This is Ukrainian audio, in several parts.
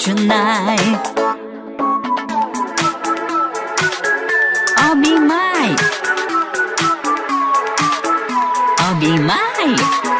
вправу починай. Обіймай. Обіймай. Обіймай.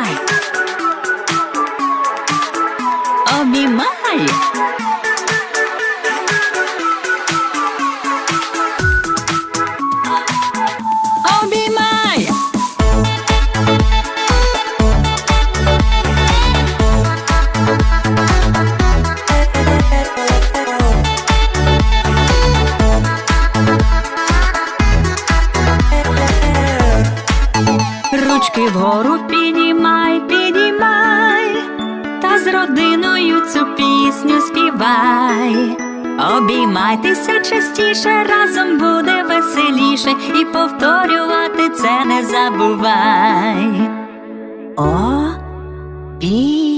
Обіймай. Обіймай. Обіймай. Ручки вгору підіймай, родиною цю пісню співай. Обіймайтеся частіше, разом буде веселіше, і повторювати це не забувай. О, пі.